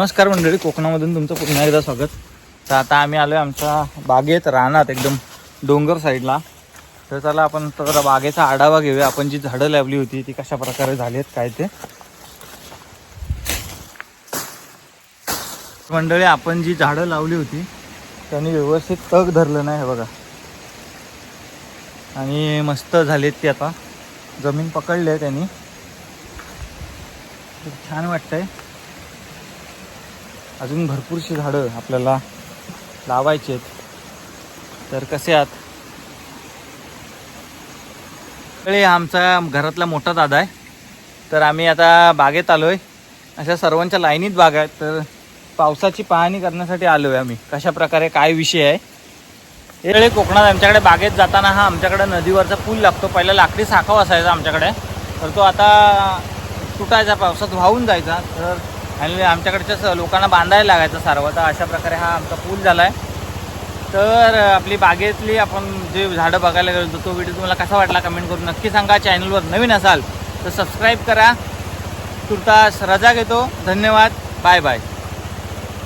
नमस्कार मंडळी कोकणामधून तुमचं पुन्हा एकदा स्वागत. तर आता आम्ही आलो आहे आमच्या बागेत रानात एकदम डोंगर साईडला. तर चला आपण जरा बागेचा आढावा घेऊया. आपण जी झाडं लावली होती ती कशा प्रकारे झाली आहेत काय ते. मंडळी आपण जी झाडं लावली होती त्यांनी व्यवस्थित तग धरलं नाही हे बघा. आणि मस्त झालेत ती आता. जमीन पकडली आहे त्यांनी. खूप छान वाटतंय. अजून भरपूरशी झाडं आपल्याला लावायचे आहेत. तर कसे आहात? सगळे आमचा घरातला मोठा दादा आहे. तर आम्ही आता बागेत आलो आहे अशा सर्वांच्या लाईनीत बाग आहेत तर पावसाची पाहणी करण्यासाठी आलो आहे आम्ही. कशा प्रकारे काय विषय आहे? हे कोकणात आमच्याकडे बागेत जाताना हा आमच्याकडे नदीवरचा पूल लागतो. पहिला लाकडी साखव असायचा आमच्याकडे. तर तो आता तुटायचा पावसात वाहून जायचा. तर आणि आमच्याकडच्या स- लोकांना बांधायला लागायचं सारवा तर अशा प्रकारे हा आमचा पूल झाला आहे तर आपली बागेतली आपण जे झाडं बघायला गेलो तो व्हिडिओ तुम्हाला कसा वाटला कमेंट करून नक्की सांगा. चॅनलवर नवीन असाल तर सबस्क्राईब करा. तुर्तास रजा घेतो. धन्यवाद. Bye bye